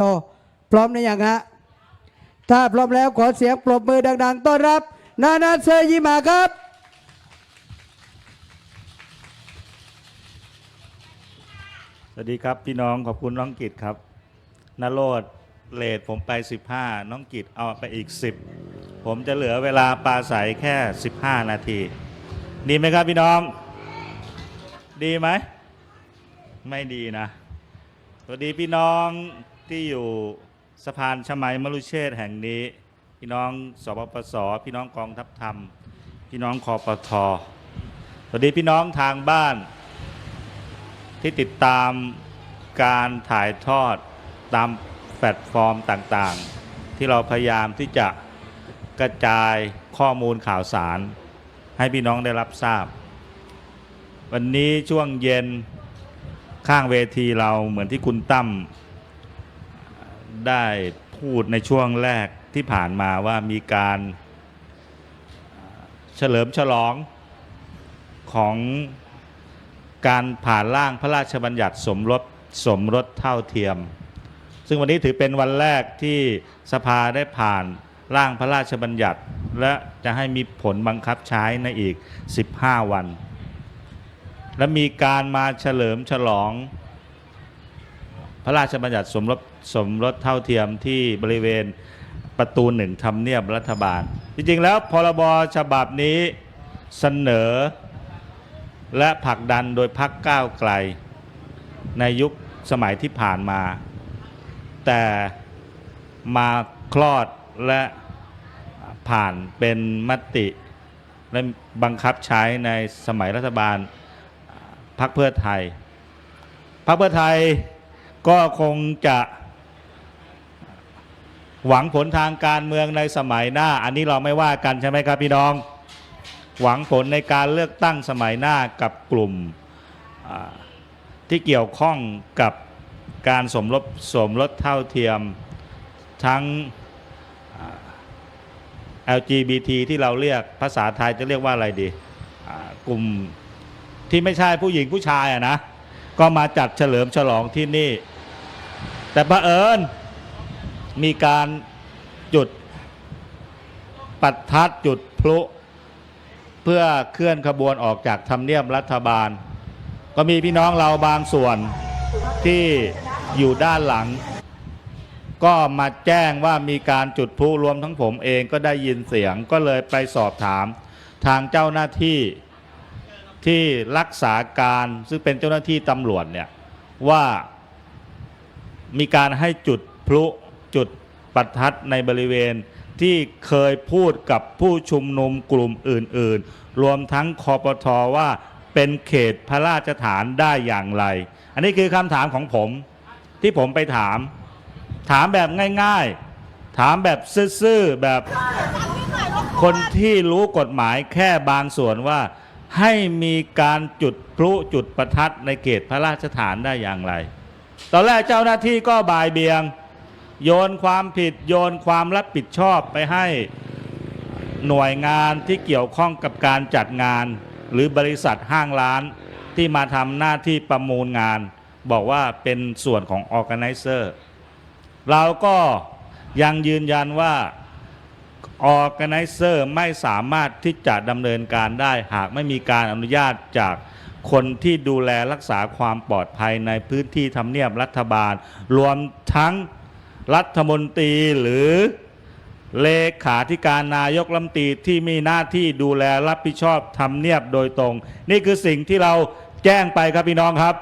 โตพร้อมหรือยังฮะถ้าพร้อมแล้วขอเสียงปรบมือดัง ๆ ต้อนรับ นานาเซยิมาครับ สวัสดีครับพี่น้องขอบคุณน้องกิตครับนโรดเลทผมไป 15 น้องกิตเอาไปอีก 10 ผมจะเหลือเวลาปลาใสแค่ 15 นาที ดีไหมครับพี่น้อง ดีไหม ไม่ดีนะ สวัสดีพี่น้อง ที่อยู่สะพานชมัยมรุเชษฐ์แห่งนี้ พี่น้องสปปส พี่น้องกองทัพธรรม พี่น้องคอปทสวัสดีพี่น้องทางบ้าน ที่ติดตามการถ่ายทอดตามแพลตฟอร์มต่างๆ ที่เราพยายามที่จะกระจายข้อมูลข่าวสาร ให้พี่น้องได้รับทราบ วันนี้ช่วงเย็นข้างเวทีเราเหมือนที่คุณตั้ม ได้พูดในช่วงแรกที่ผ่านมาว่ามีการเฉลิมฉลองของการผ่านร่างพระราชบัญญัติสมรสสมรสเท่าเทียม ซึ่งวันนี้ถือเป็นวันแรกที่สภาได้ผ่านร่างพระราชบัญญัติ และจะให้มีผลบังคับใช้ในอีก 15 วัน และมีการมาเฉลิมฉลอง พระราชบัญญัติสมรส สมรสเท่าเทียมที่บริเวณประตูหนึ่งทำเนียบรัฐบาล จริงๆแล้วพรบฉบับนี้เสนอ และผลักดันโดยพักก้าวไกล ในยุคสมัยที่ผ่านมา แต่มาคลอดและผ่านเป็นมติ และบังคับใช้ในสมัยรัฐบาลพักเพื่อไทยพักเพื่อไทยก็คงจะ หวังผลทางการเมืองในสมัยหน้า อันนี้เราไม่ว่ากันใช่ไหมครับพี่น้อง หวังผลในการเลือกตั้งสมัยหน้ากับกลุ่มที่เกี่ยวข้องกับการสมรสสมรสเท่าเทียมทั้ง LGBT ที่เราเรียกภาษาไทยจะเรียกว่าอะไรดีกลุ่มที่ไม่ใช่ผู้หญิงผู้ชายอะนะ ก็มาจัดเฉลิมฉลองที่นี่ แต่บังเอิญ มีการจุดปัดทัดจุดพลุเพื่อเคลื่อนขบวนออกจากทำเนียบรัฐบาล ก็มีพี่น้องเราบางส่วนที่อยู่ด้านหลัง ก็มาแจ้งว่ามีการจุดพลุรวมทั้งผมเองก็ได้ยินเสียงก็เลยไปสอบถามทางเจ้าหน้าที่ที่รักษาการซึ่งเป็นเจ้าหน้าที่ตำรวจเนี่ยว่ามีการให้จุดพลุ จุดประทัดในบริเวณที่เคยพูดกับผู้ชุมนุมกลุ่มอื่น ๆ รวมทั้งคอปทอว่าเป็นเขตพระราชฐานได้อย่างไร อันนี้คือคำถามของผมที่ผมไปถาม ถามแบบง่าย ๆ ถามแบบซื่อๆแบบคนที่รู้กฎหมายแค่บางส่วนว่า ให้มีการจุดพลุจุดประทัดในเขตพระราชฐานได้อย่างไร ตอนแรกเจ้าหน้าที่ก็บายเบียง โยนความผิดโยนความรับผิดชอบไปให้หน่วยงานที่เกี่ยวข้องกับการจัดงาน หรือบริษัทห้างร้านที่มาทำหน้าที่ประมูลงาน บอกว่าเป็นส่วนของ Organizer เราก็ยังยืนยันว่า Organizer ไม่สามารถที่จะดำเนินการได้หากไม่มีการอนุญาตจากคนที่ดูแลรักษาความปลอดภัยในพื้นที่ทำเนียบรัฐบาล รวมทั้ง รัฐมนตรีหรือเลขาธิการนายกรัฐมนตรีที่มีหน้าที่ดูแลรับผิดชอบทำเนียบโดยตรง นี่คือสิ่งที่เราแจ้งไปครับพี่น้องครับ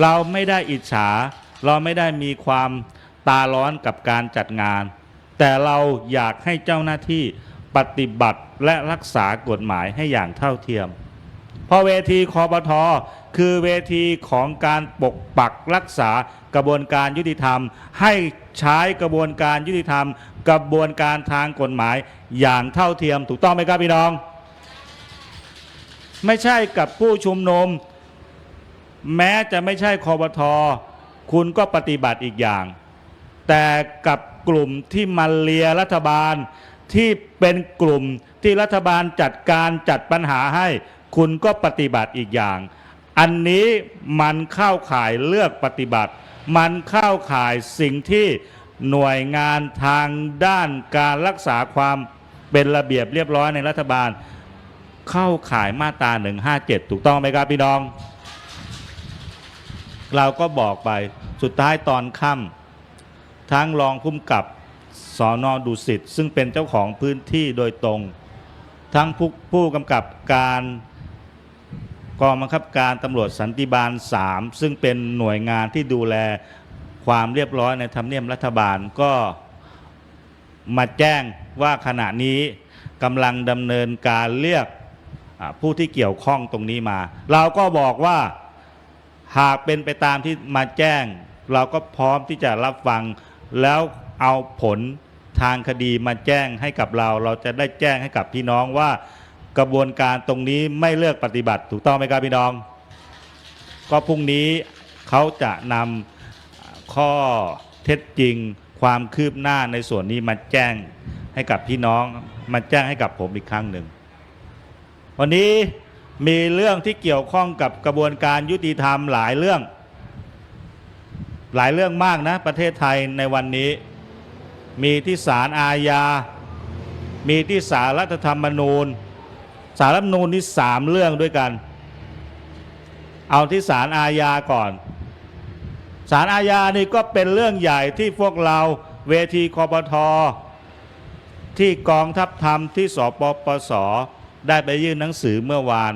เราไม่ได้อิจฉา เราไม่ได้มีความตาร้อนกับการจัดงาน แต่เราอยากให้เจ้าหน้าที่ปฏิบัติและรักษากฎหมายให้อย่างเท่าเทียม เพราะเวทีคอปทคือเวทีของการปกปักรักษา กระบวนการยุติธรรม ให้ใช้กระบวนการยุติธรรม กระบวนการทางกฎหมายอย่างเท่าเทียมถูกต้องไหมครับพี่น้อง ไม่ใช่กับผู้ชุมนุม แม้จะไม่ใช่คอปทคุณก็ปฏิบัติอีกอย่าง แต่กับกลุ่มที่มาเลียรัฐบาลที่เป็นกลุ่มที่รัฐบาลจัดการจัดปัญหาให้ คุณก็ปฏิบัติอีกอย่าง อันนี้มันเข้าข่ายเลือกปฏิบัติ มันเข้าข่ายสิ่งที่หน่วยงานทางด้านการรักษาความเป็นระเบียบเรียบร้อยในรัฐบาล เข้าข่ายมาตรา 157 ถูกต้องไหมครับพี่น้อง เราก็บอกไปสุดท้ายตอนค่ำทั้งรองคุ้มกับสอนอดุสิตซึ่งเป็นเจ้าของพื้นที่โดยตรง ทั้งผู้ผู้กำกับการ กองบังคับการตำรวจสันติบาล 3 ซึ่งเป็นหน่วยงานที่ดูแลความเรียบร้อยในทำเนียบรัฐบาลก็มาแจ้งว่าขณะนี้กำลังดำเนินการเรียกผู้ที่เกี่ยวข้องตรงนี้มา เราก็บอกว่าหากเป็นไปตามที่มาแจ้ง เราก็พร้อมที่จะรับฟังแล้วเอาผลทางคดีมาแจ้งให้กับเรา เราจะได้แจ้งให้กับพี่น้องว่า กระบวนการตรงนี้ไม่เลิกปฏิบัติ ถูกต้องไหมครับพี่น้อง ก็พรุ่งนี้เขาจะนำข้อเท็จจริงความคืบหน้าในส่วนนี้มาแจ้งให้กับพี่น้อง มาแจ้งให้กับผมอีกครั้งหนึ่ง วันนี้มีเรื่องที่เกี่ยวข้องกับกระบวนการยุติธรรมหลายเรื่อง หลายเรื่องมากนะ ประเทศไทยในวันนี้ มีที่ศาลอาญา มีที่ศาลรัฐธรรมนูญ ศาลรัฐมนูญนี่สามเรื่องด้วยกัน เอาที่ศาลอาญาก่อนศาลอาญานี่ก็เป็นเรื่องใหญ่ที่พวกเราเวทีคอปทอที่กองทัพธรรมที่สปปสได้ไปยื่นหนังสือเมื่อวาน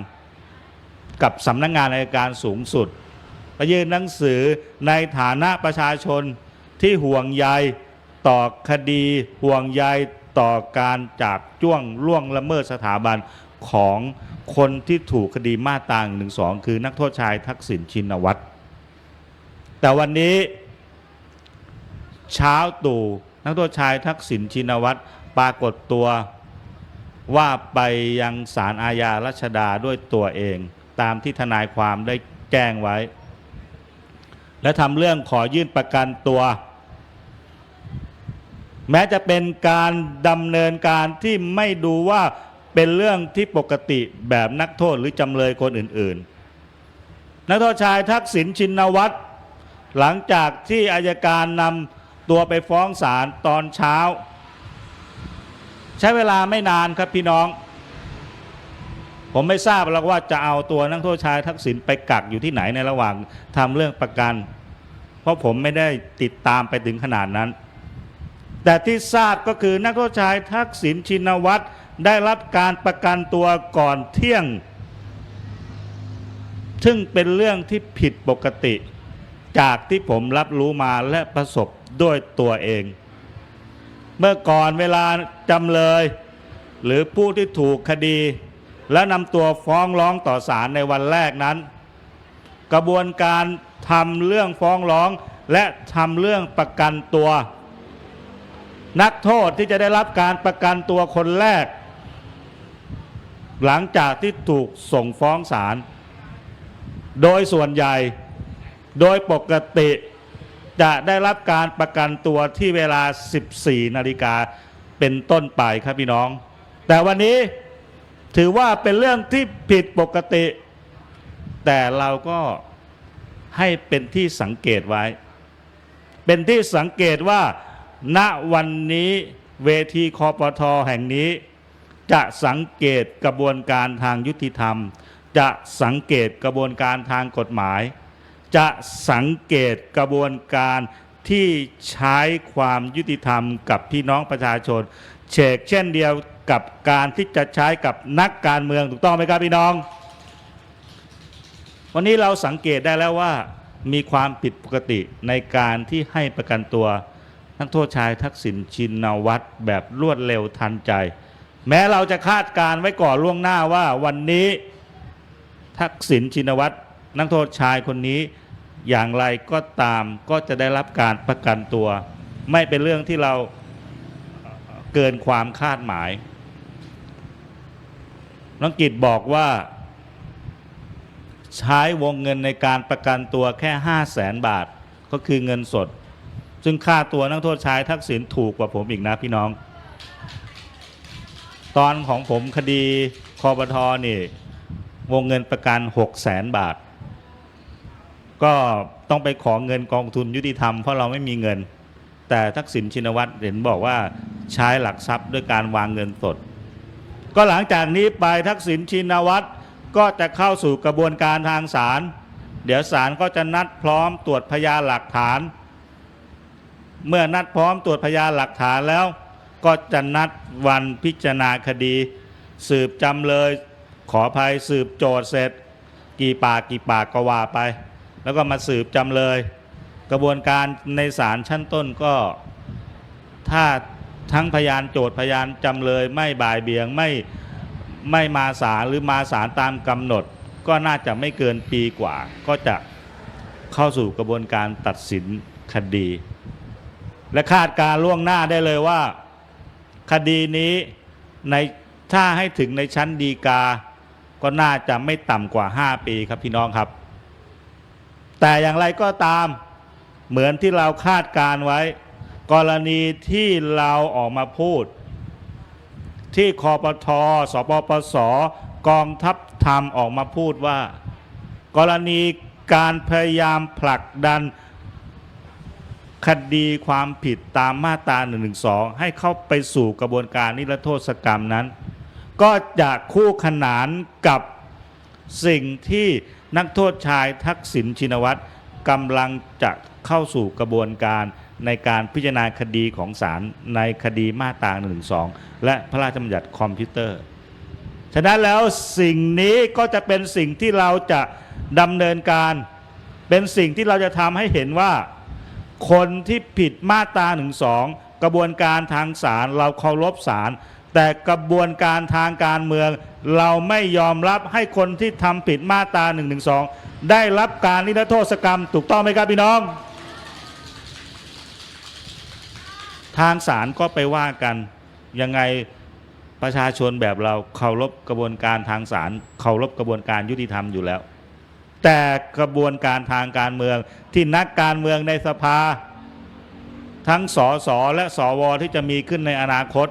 กับสำนักงงานอัยการสูงสุดไปยื่นหนังสือในฐานะประชาชนที่ห่วงใยต่อคดีห่วงใยต่อการจากจ้วงล่วงละเมิดสถาบัน ของคนที่ถูกคดีมาตราหนึ่งสองคือนักโทษชายทักษิณชินวัตร แต่วันนี้เช้าตู่นักโทษชายทักษิณชินวัตรปรากฏตัวว่าไปยังศาลอาญารัชดาด้วยตัวเอง ตามที่ทนายความได้แจ้งไว้ และทำเรื่องขอยื่นประกันตัว แม้จะเป็นการดำเนินการที่ไม่ดูว่า เป็นเรื่องที่ปกติแบบนักโทษหรือจำเลยคนอื่น ๆ นักโทษชายทักษิณชินวัตร หลังจากที่อายการนำตัวไปฟ้องศาลตอนเช้า ใช้เวลาไม่นานครับพี่น้อง ผมไม่ทราบหรอกว่าจะเอาตัวนักโทษชายทักษิณไปกักอยู่ที่ไหนในระหว่างทำเรื่องประกัน เพราะผมไม่ได้ติดตามไปถึงขนาดนั้น แต่ที่ทราบก็คือนักโทษชายทักษิณชินวัตร ได้รับการประกันตัวก่อนเที่ยง ซึ่งเป็นเรื่องที่ผิดปกติ จากที่ผมรับรู้มาและประสบด้วยตัวเอง เมื่อก่อนเวลาจำเลย หรือผู้ที่ถูกคดี และนำตัวฟ้องร้องต่อศาลในวันแรกนั้น กระบวนการทำเรื่องฟ้องร้องและทำเรื่องประกันตัว นักโทษที่จะได้รับการประกันตัวคนแรก หลังจากที่ถูกส่งฟ้องศาลโดยส่วนใหญ่โดยปกติจะได้รับการประกันตัวที่เวลา 14 นาฬิกาเป็นต้นไปครับพี่น้อง แต่วันนี้ถือว่าเป็นเรื่องที่ผิดปกติ แต่เราก็ให้เป็นที่สังเกตไว้ เป็นที่สังเกตว่า ณวันนี้เวทีคอปทอแห่งนี้ จะสังเกตกระบวนการทางยุติธรรม จะสังเกตกระบวนการทางกฎหมาย จะสังเกตกระบวนการที่ใช้ความยุติธรรมกับพี่น้องประชาชนเชกเช่นเดียวกับการที่จะใช้กับนักการเมืองถูกต้องไหมครับพี่น้อง วันนี้เราสังเกตได้แล้วว่ามีความผิดปกติในการที่ให้ประกันตัวนักโทษชายทักษิณชินวัตรแบบรวดเร็วทันใจ แม้เราจะคาดการไว้ก่อนล่วงหน้าว่าวันนี้ทักษิณชินวัตรนักโทษชายคนนี้อย่างไรก็ตามก็จะได้รับการประกันตัว ไม่เป็นเรื่องที่เราเกินความคาดหมายน้องกิตบอกว่า ใช้วงเงินในการประกันตัวแค่5 0 0แสนบาทก็คือเงินสด ซึ่งค่าตัวนักโทษชายทักษิณถูกกว่าผมอีกนะพี่น้อง ตอนของผมคดีคอปทอนี่ วงเงินประกัน6 0แสนบาท ก็ต้องไปขอเงินกองทุนยุติธรรมเพราะเราไม่มีเงิน แต่ทักษิณชินวัตรเห็นบอกว่าใช้หลักทรัพย์ด้วยการวางเงินสด ก็หลังจากนี้ไปทักษิณชินวัตรก็จะเข้าสู่กระบวนการทางศาลเดี๋ยวศาลก็จะนัดพร้อมตรวจพยานหลักฐาน เมื่อนัดพร้อมตรวจพยานหลักฐานแล้ว ก็จะนัดวันพิจารณาคดี สืบจำเลย ขอภัยสืบโจทย์เสร็จ กี่ปากกี่ปากก็ว่าไป แล้วก็มาสืบจำเลย กระบวนการในศาลชั้นต้นก็ถ้าทั้งพยานโจทย์พยานจำเลยไม่บ่ายเบียงไม่ไม่มาศาลหรือมาศาลตามกำหนด ก็น่าจะไม่เกินปีกว่า ก็จะเข้าสู่กระบวนการตัดสินคดี และคาดการล่วงหน้าได้เลยว่า คดีนี้ในถ้าให้ถึงในชั้นดีกา ก็น่าจะไม่ต่ำกว่า 5 ปีครับพี่น้องครับ แต่อย่างไรก็ตามเหมือนที่เราคาดการไว้ กรณีที่เราออกมาพูด ที่คอปทสปปสกองทัพธรรมออกมาพูดว่า กรณีการพยายามผลักดัน คดีความผิดตามมาตรา1นึให้เข้าไปสู่กระบวนการนิรโทษกรรมนั้น ก็จะคู่ขนานกับสิ่งที่นักโทษชายทักษิณชินวัตรกำลังจะเข้าสู่กระบวนการในการพิจารณาคดีของศาลในคดีมาตรา1นึและพระราชบัญญัติคอมพิวเตอร์ ฉะนั้นแล้วสิ่งนี้ก็จะเป็นสิ่งที่เราจะดำเนินการ เป็นสิ่งที่เราจะทำให้เห็นว่า คนที่ผิดมาตรา1นึกระบวนการทางศาลเราเคารพศาลแต่กระบวนการทางการเมือง เราไม่ยอมรับให้คนที่ทำผิดมาตรา1นึได้รับการนิรโทษกรรม ถูกต้องไหมครับพี่น้อง ทางศาลก็ไปว่ากันยังไงประชาชนแบบเราเคารพกระบวนการทางศาลเคารพกระบวนการยุติธรรมอยู่แล้ว แต่กระบวนการทางการเมือง ที่นักการเมืองในสภา ทั้งสสและสวที่จะมีขึ้นในอนาคต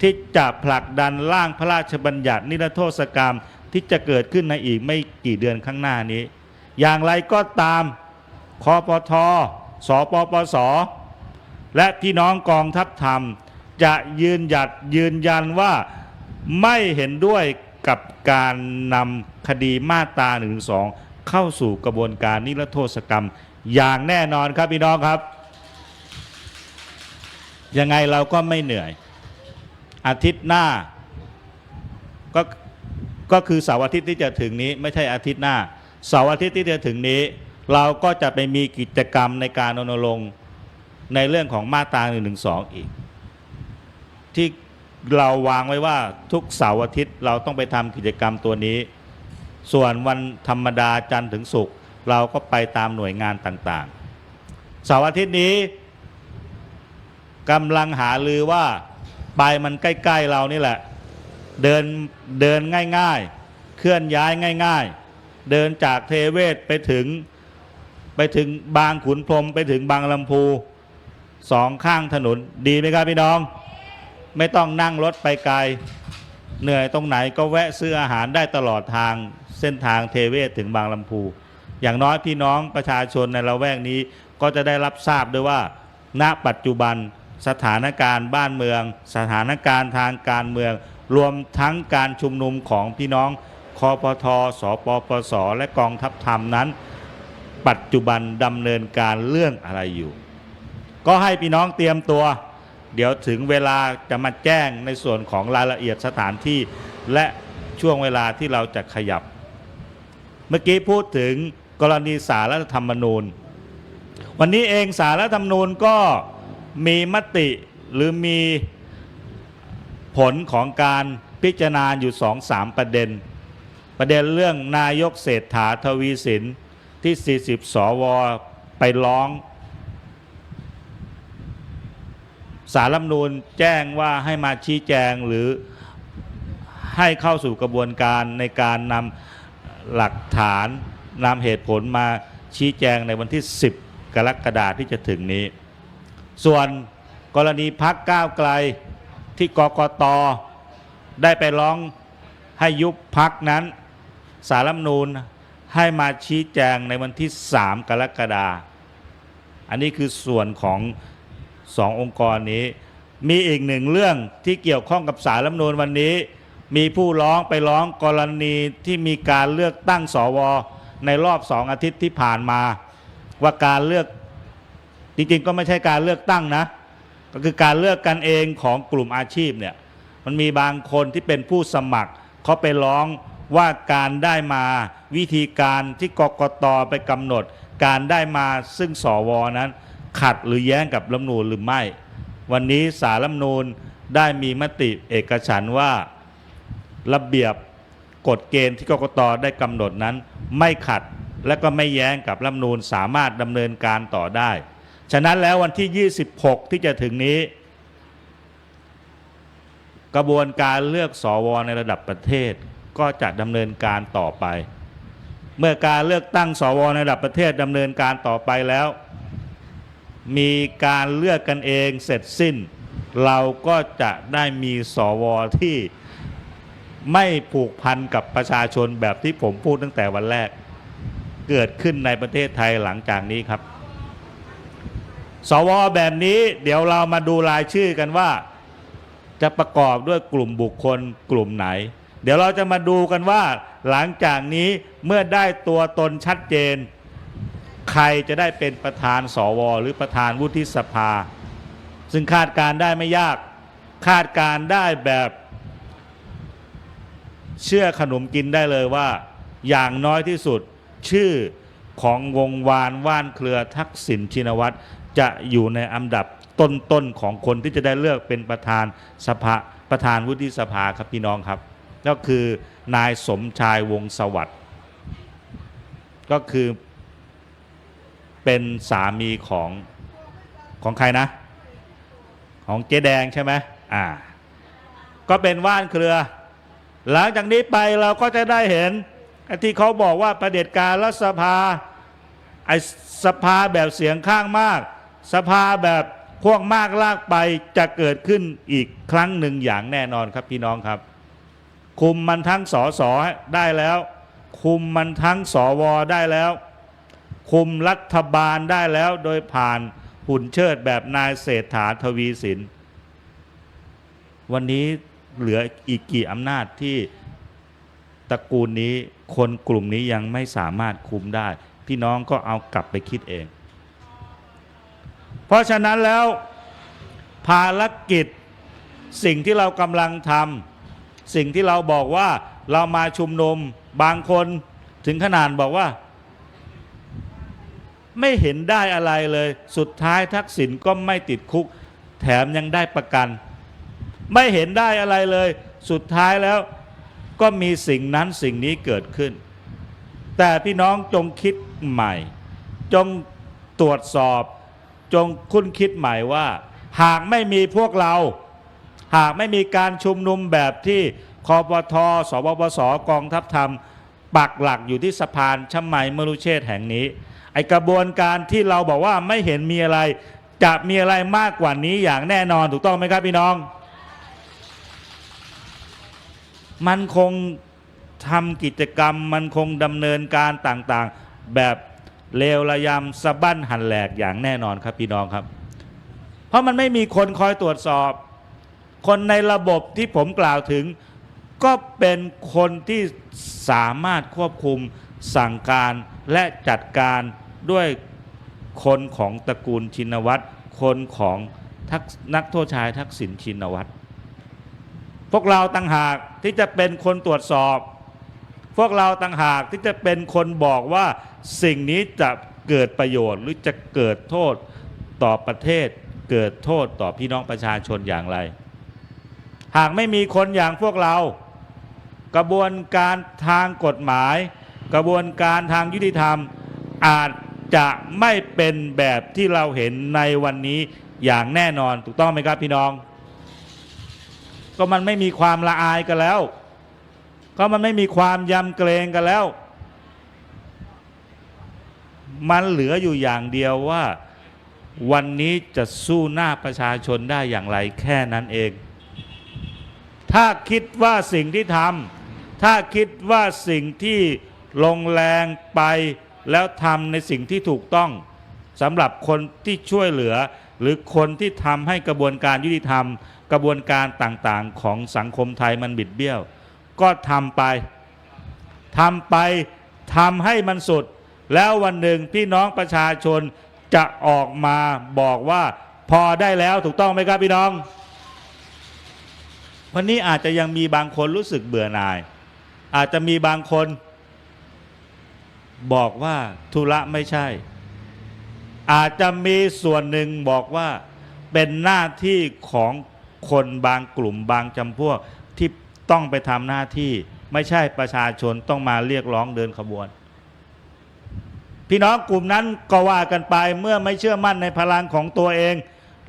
ที่จะผลักดันร่างพระราชบัญญัตินิรโทษกรรมที่จะเกิดขึ้นในอีกไม่กี่เดือนข้างหน้านี้ อย่างไรก็ตามคอปทสปปส และพี่น้องกองทัพธรรม จะยืนหยัดยืนยันว่าไม่เห็นด้วยกับการนำคดีมาตรา1นึ เข้าสู่กระบวนการนิรโทษกรรม อย่างแน่นอนครับพี่น้องครับ ยังไงเราก็ไม่เหนื่อย อาทิตย์หน้าก็ก็คือเสาร์อาทิตย์ที่จะถึงนี้ไม่ใช่อาทิตย์หน้าเสาร์อาทิตย์ที่จะถึงนี้ เราก็จะไปมีกิจกรรมในการรณรงค์ในเรื่องของมาตรา1นึอีก ที่เราวางไว้ว่าทุกเสาร์อาทิตย์เราต้องไปทำกิจกรรมตัวนี้ ส่วนวันธรรมดาจันทร์ถึงศุกร์เราก็ไปตามหน่วยงานต่างๆเสาร์อาทิตย์นี้กำลังหาลือว่าไปมันใกล้ๆเรานี่แหละ เดินเดินง่ายๆ เคลื่อนย้ายง่าย ๆ เดินจากเทเวศไปถึงไปถึงบางขุนพรมไปถึงบางลำพูสองข้างถนนดีไหมครับพี่น้อง ไม่ต้องนั่งรถไปไกล เหนื่อยตรงไหนก็แวะซื้ออาหารได้ตลอดทาง เส้นทางเทเวศถึงบางลำพู อย่างน้อยพี่น้องประชาชนในละแวกนี้ก็จะได้รับทราบด้วยว่า ณปัจจุบันสถานการณ์บ้านเมือง สถานการณ์ทางการเมือง รวมทั้งการชุมนุมของพี่น้องคอปทสปปส และกองทัพธรรมนั้น ปัจจุบันดำเนินการเรื่องอะไรอยู่ ก็ให้พี่น้องเตรียมตัว เดี๋ยวถึงเวลาจะมาแจ้งในส่วนของรายละเอียดสถานที่ และช่วงเวลาที่เราจะขยับ เมื่อกี้พูดถึงกรณีสารรัฐธรรมนูญ วันนี้เองสารรัฐธรรมนูญก็มีมติหรือมีผลของการพิจารณาอยู่สองสามประเด็น ประเด็นเรื่องนายกเศรษฐาทวีสินที่ 40 สว ไปร้อง สารรัฐมนูญแจ้งว่าให้มาชี้แจงหรือให้เข้าสู่กระบวนการในการนำ หลักฐานนำเหตุผลมาชี้แจงในวันที่ 10 กรกฎาคมที่จะถึงนี้ ส่วนกรณีพักก้าวไกลที่กกตได้ไปร้องให้ยุบพักนั้น สารรัฐธรรมนูญให้มาชี้แจงในวันที่ 3 กรกฎาคมอันนี้คือส่วนของสององค์กรนี้ มีอีกหนึ่งเรื่องที่เกี่ยวข้องกับสารรัฐธรรมนูญวันนี้ มีผู้ร้องไปร้องกรณีที่มีการเลือกตั้งสวในรอบสองอาทิตย์ที่ผ่านมา ว่าการเลือกจริงๆก็ไม่ใช่การเลือกตั้งนะ ก็คือการเลือกกันเองของกลุ่มอาชีพเนี่ยมันมีบางคนที่เป็นผู้สมัครเขาไปร้องว่าการได้มาวิธีการที่กกตไปกำหนด การได้มาซึ่งสวนั้น ขัดหรือแย้งกับรัฐมนูญหรือไม่ วันนี้สารรัฐมนูญได้มีมติเอกฉันว่า ระเบียบกฎเกณฑ์ที่กกตได้กำหนดนั้น ไม่ขัดและก็ไม่แย้งกับรัฐมนูญสามารถดำเนินการต่อได้ ฉะนั้นแล้ววันที่ 26 ที่จะถึงนี้ กระบวนการเลือกสอวอในระดับประเทศก็จะดำเนินการต่อไป เมื่อการเลือกตั้งสวในระดับประเทศดำเนินการต่อไปแล้ว มีการเลือกกันเองเสร็จสิ้น เราก็จะได้มีสวที่ ไม่ผูกพันกับประชาชนแบบที่ผมพูดตั้งแต่วันแรก เกิดขึ้นในประเทศไทยหลังจากนี้ครับ สวแบบนี้เดี๋ยวเรามาดูรายชื่อกันว่า จะประกอบด้วยกลุ่มบุคคลกลุ่มไหน เดี๋ยวเราจะมาดูกันว่า หลังจากนี้เมื่อได้ตัวตนชัดเจน ใครจะได้เป็นประธานสว หรือประธานวุฒิสภา ซึ่งคาดการได้ไม่ยาก คาดการได้แบบ เชื่อขนมกินได้เลยว่า อย่างน้อยที่สุดชื่อของวงวานว่านเครือทักษิณชินวัตรจะอยู่ในอันดับต้นๆของคนที่จะได้เลือกเป็นประธานสภาประธานวุฒิสภาครับพี่น้องครับ ก็คือนายสมชายวงสวัสด์ก็คือเป็นสามีของของใครนะ ของเจ๊แดงใช่ไหมอ่า ก็เป็นว่านเครือ หลังจากนี้ไปเราก็จะได้เห็นที่เขาบอกว่าประเด็จการรัฐสภาไอสภาแบบเสียงข้างมาก สภาแบบพวกมากลากไปจะเกิดขึ้นอีกครั้งหนึ่งอย่างแน่นอนครับพี่น้องครับ คุมมันทั้งสอสอได้แล้ว คุมมันทั้งสวได้แล้ว คุมรัฐบาลได้แล้วโดยผ่านหุ่นเชิดแบบนายเศรษฐาทวีสิน วันนี้ เหลืออีกกี่อำนาจที่ตระกูลนี้คนกลุ่มนี้ยังไม่สามารถคุมได้ พี่น้องก็เอากลับไปคิดเอง เพราะฉะนั้นแล้วภารกิจสิ่งที่เรากำลังทำสิ่งที่เราบอกว่าเรามาชุมนุมบางคนถึงขนาดบอกว่า ไม่เห็นได้อะไรเลย สุดท้ายทักษิณก็ไม่ติดคุก แถมยังได้ประกัน ไม่เห็นได้อะไรเลย สุดท้ายแล้วก็มีสิ่งนั้นสิ่งนี้เกิดขึ้น แต่พี่น้องจงคิดใหม่ จงตรวจสอบ จงคุ้นคิดใหม่ว่า หากไม่มีพวกเรา หากไม่มีการชุมนุมแบบที่คอปทสบปสกองทัพธรรม ปักหลักอยู่ที่สะพานชมัยมรุเชษแห่งนี้ ไอกระบวนการที่เราบอกว่าไม่เห็นมีอะไร จะมีอะไรมากกว่านี้อย่างแน่นอนถูกต้องไหมครับพี่น้อง มันคงทำกิจกรรม มันคงดำเนินการต่างๆ แบบเลวระยำสะบั้นหันแหลกอย่างแน่นอนครับพี่น้องครับ เพราะมันไม่มีคนคอยตรวจสอบ คนในระบบที่ผมกล่าวถึง ก็เป็นคนที่สามารถควบคุมสั่งการและจัดการด้วยคนของตระกูลชินวัตรคนของนักโทษชายทักษิณชินวัตร พวกเราต่างหากที่จะเป็นคนตรวจสอบ พวกเราต่างหากที่จะเป็นคนบอกว่าสิ่งนี้จะเกิดประโยชน์หรือจะเกิดโทษต่อประเทศ เกิดโทษต่อพี่น้องประชาชนอย่างไร หากไม่มีคนอย่างพวกเรา กระบวนการทางกฎหมาย กระบวนการทางยุติธรรมอาจจะไม่เป็นแบบที่เราเห็นในวันนี้อย่างแน่นอนถูกต้องไหมครับพี่น้อง ก็มันไม่มีความละอายกันแล้ว ก็มันไม่มีความยำเกรงกันแล้ว มันเหลืออยู่อย่างเดียวว่าวันนี้จะสู้หน้าประชาชนได้อย่างไรแค่นั้นเอง ถ้าคิดว่าสิ่งที่ทำถ้าคิดว่าสิ่งที่ลงแรงไปแล้วทำในสิ่งที่ถูกต้องสำหรับคนที่ช่วยเหลือ หรือคนที่ทำให้กระบวนการยุติธรรม กระบวนการต่างๆ ของสังคมไทยมันบิดเบี้ยว ก็ทำไปทำไปทำให้มันสุด แล้ววันหนึ่งพี่น้องประชาชนจะออกมาบอกว่าพอได้แล้วถูกต้องไหมครับพี่น้อง วันนี้อาจจะยังมีบางคนรู้สึกเบื่อหน่าย อาจจะมีบางคน บอกว่าธุระไม่ใช่ อาจจะมีส่วนหนึ่งบอกว่าเป็นหน้าที่ของคนบางกลุ่มบางจำพวกที่ต้องไปทำหน้าที่ ไม่ใช่ประชาชนต้องมาเรียกร้องเดินขบวน พี่น้องกลุ่มนั้นก็ว่ากันไปเมื่อไม่เชื่อมั่นในพลังของตัวเอง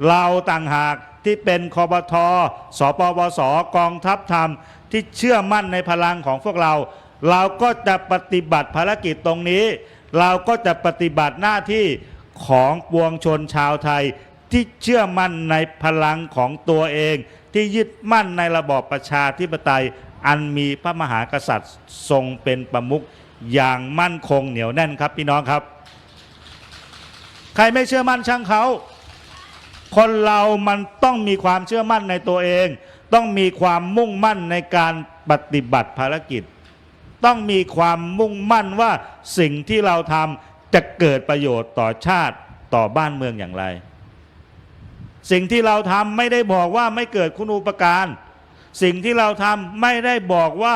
เราต่างหากที่เป็นคอปทสปปสกองทัพธรรม ที่เชื่อมั่นในพลังของพวกเรา เราก็จะปฏิบัติภารกิจตรงนี้ เราก็จะปฏิบัติหน้าที่ ของปวงชนชาวไทยที่เชื่อมั่นในพลังของตัวเอง ที่ยึดมั่นในระบอบประชาธิปไตย อันมีพระมหากษัตริย์ทรงเป็นประมุขอย่างมั่นคงเหนียวแน่นครับพี่น้องครับ ใครไม่เชื่อมั่นช่างเขา คนเรามันต้องมีความเชื่อมั่นในตัวเอง ต้องมีความมุ่งมั่นในการปฏิบัติภารกิจ ต้องมีความมุ่งมั่นว่าสิ่งที่เราทำ จะเกิดประโยชน์ต่อชาติต่อบ้านเมืองอย่างไร สิ่งที่เราทำไม่ได้บอกว่าไม่เกิดคุณูปการ สิ่งที่เราทำไม่ได้บอกว่า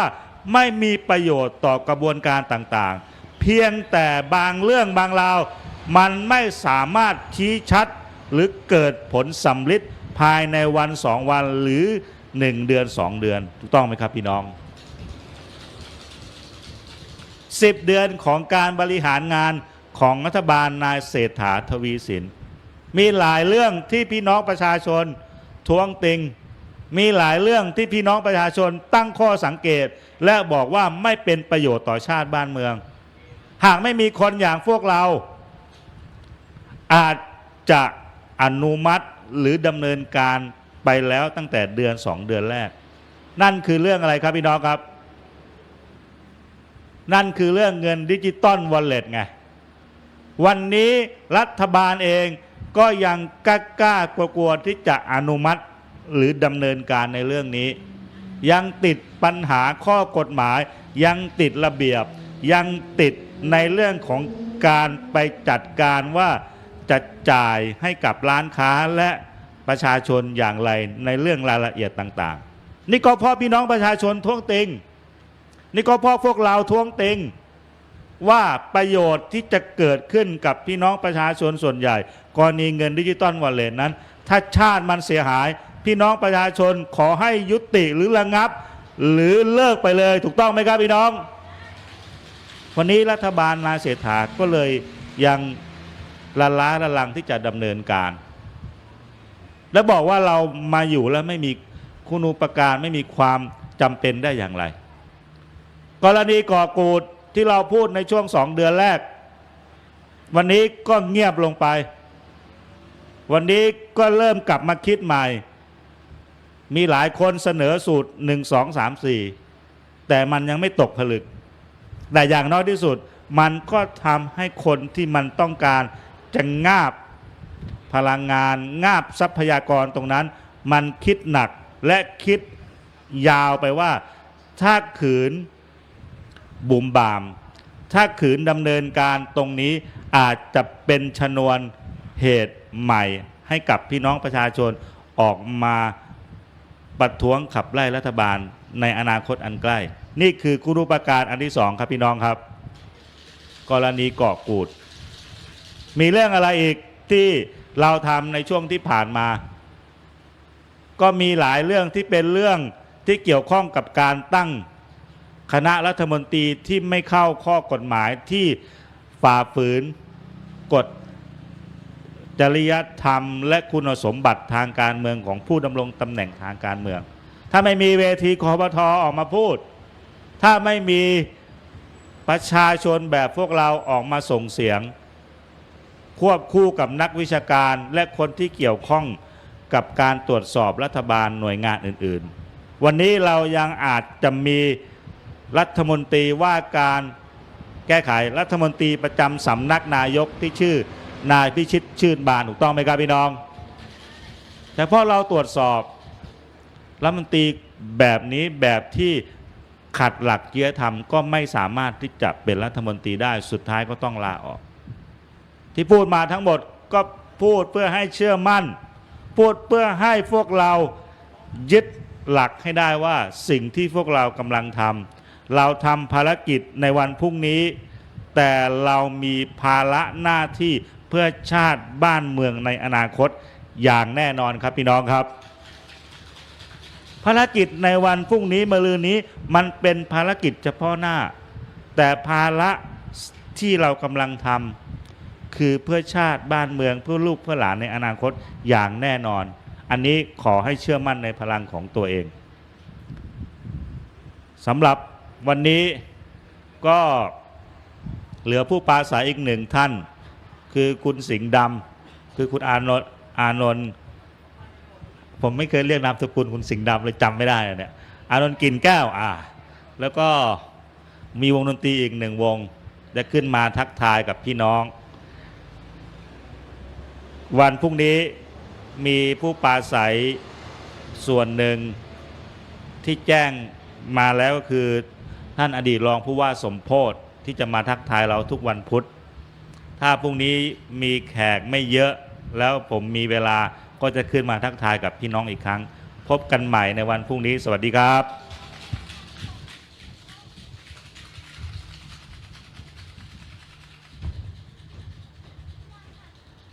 ไม่มีประโยชน์ต่อกระบวนการต่างๆ เพียงแต่บางเรื่องบางราวมันไม่สามารถชี้ชัดหรือเกิดผลสำลิดภายในวันสองวันหรือหนึ่งเดือนสองเดือน ถูกต้องไหมครับพี่น้อง10เดือนของการบริหารงาน ของรัฐบาลนายเศรษฐาทวีสิน มีหลายเรื่องที่พี่น้องประชาชนท้วงติง มีหลายเรื่องที่พี่น้องประชาชนตั้งข้อสังเกต และบอกว่าไม่เป็นประโยชน์ต่อชาติบ้านเมือง หากไม่มีคนอย่างพวกเรา อาจจะอนุมัติหรือดำเนินการไปแล้วตั้งแต่เดือนสองเดือนแรก นั่นคือเรื่องอะไรครับพี่น้องครับ นั่นคือเรื่องเงินดิจิตอลวอลเล็ตไง วันนี้รัฐบาลเองก็ยังกล้ากล้ากลัวที่จะอนุมัติหรือดำเนินการในเรื่องนี้ ยังติดปัญหาข้อกฎหมาย ยังติดระเบียบ ยังติดในเรื่องของการไปจัดการว่าจะจ่ายให้กับร้านค้าและประชาชนอย่างไรในเรื่องรายละเอียดต่างๆ นี่ก็พราะพี่น้องประชาชนท้วงติง นี่ก็พราะพวกเราท้วงติง ว่าประโยชน์ที่จะเกิดขึ้นกับพี่น้องประชาชนส่วนใหญ่ กรณีเงินดิจิตอลวอลเล็ตนั้น ถ้าชาติมันเสียหาย พี่น้องประชาชนขอให้ยุติหรือระงับ หรือเลิกไปเลยถูกต้องไหมครับพี่น้อง วันนี้รัฐบาลนาเศรษฐาก็เลยยังละล้าละลังที่จะดำเนินการ และบอกว่าเรามาอยู่แล้วไม่มีคุณูปการไม่มีความจำเป็นได้อย่างไร กรณีก่อกูด ที่เราพูดในช่วงสองเดือนแรก วันนี้ก็เงียบลงไป วันนี้ก็เริ่มกลับมาคิดใหม่ มีหลายคนเสนอสูตร 1 2 3 4 แต่มันยังไม่ตกผลึก แต่อย่างน้อยที่สุดมันก็ทำให้คนที่มันต้องการจะงาบพลังงานงาบทรัพยากรตรงนั้น มันคิดหนักและคิดยาวไปว่า ถ้าขืน บุมบาม ถ้าขืนดำเนินการตรงนี้อาจจะเป็นชนวนเหตุใหม่ ให้กับพี่น้องประชาชนออกมาประท้วงขับไล่รัฐบาลในอนาคตอันใกล้ นี่คือกุรุปการอันที่สองครับพี่น้องครับ กรณีเกาะกูด มีเรื่องอะไรอีกที่เราทำในช่วงที่ผ่านมา ก็มีหลายเรื่องที่เป็นเรื่องที่เกี่ยวข้องกับการตั้ง คณะรัฐมนตรีที่ไม่เข้าข้อกฎหมายที่ฝ่าฝืนกฎจริยธรรม และคุณสมบัติทางการเมืองของผู้ดำรงตำแหน่งทางการเมือง ถ้าไม่มีเวทีคอปทออกมาพูด ถ้าไม่มีประชาชนแบบพวกเราออกมาส่งเสียง ควบคู่กับนักวิชาการและคนที่เกี่ยวข้องกับการตรวจสอบรัฐบาลหน่วยงานอื่น ๆ วันนี้เรายังอาจจะมี รัฐมนตรีว่าการแก้ไขรัฐมนตรีประจำสำนักนายกที่ชื่อนายพิชิตชื่นบานถูกต้องไหมครับพี่น้อง แต่พอเราตรวจสอบรัฐมนตรีแบบนี้แบบที่ขัดหลักจริยธรรมก็ไม่สามารถที่จะเป็นรัฐมนตรีได้สุดท้ายก็ต้องลาออก ที่พูดมาทั้งหมดก็พูดเพื่อให้เชื่อมั่น พูดเพื่อให้พวกเรายึดหลักให้ได้ว่าสิ่งที่พวกเรากำลังทำ เราทำภารกิจในวันพรุ่งนี้ แต่เรามีภาระหน้าที่เพื่อชาติบ้านเมืองในอนาคตอย่างแน่นอนครับพี่น้องครับ ภารกิจในวันพรุ่งนี้มะรืนนี้มันเป็นภารกิจเฉพาะหน้า แต่ภาระที่เรากำลังทำคือเพื่อชาติบ้านเมืองเพื่อลูกเพื่อหลานในอนาคตอย่างแน่นอน อันนี้ขอให้เชื่อมั่นในพลังของตัวเองสำหรับ วันนี้ก็เหลือผู้ปราศัยอีกหนึ่งท่าน คือคุณสิงห์ดำคือคุณอานนท์อานนท์ผมไม่เคยเรียกนามสกุลคุณสิงห์ดำเลยจำไม่ได้เนี่ยอานนท์กินแก้วอ่า แล้วก็มีวงดนตรีอีกหนึ่งวงจะขึ้นมาทักทายกับพี่น้อง วันพรุ่งนี้มีผู้ปราศัยส่วนหนึ่งที่แจ้งมาแล้วก็คือ ท่านอดีตรองผู้ว่าสมโพธที่จะมาทักทายเราทุกวันพุธ ถ้าพรุ่งนี้มีแขกไม่เยอะ แล้วผมมีเวลาก็จะขึ้นมาทักทายกับพี่น้องอีกครั้ง พบกันใหม่ในวันพรุ่งนี้ สวัสดีครับ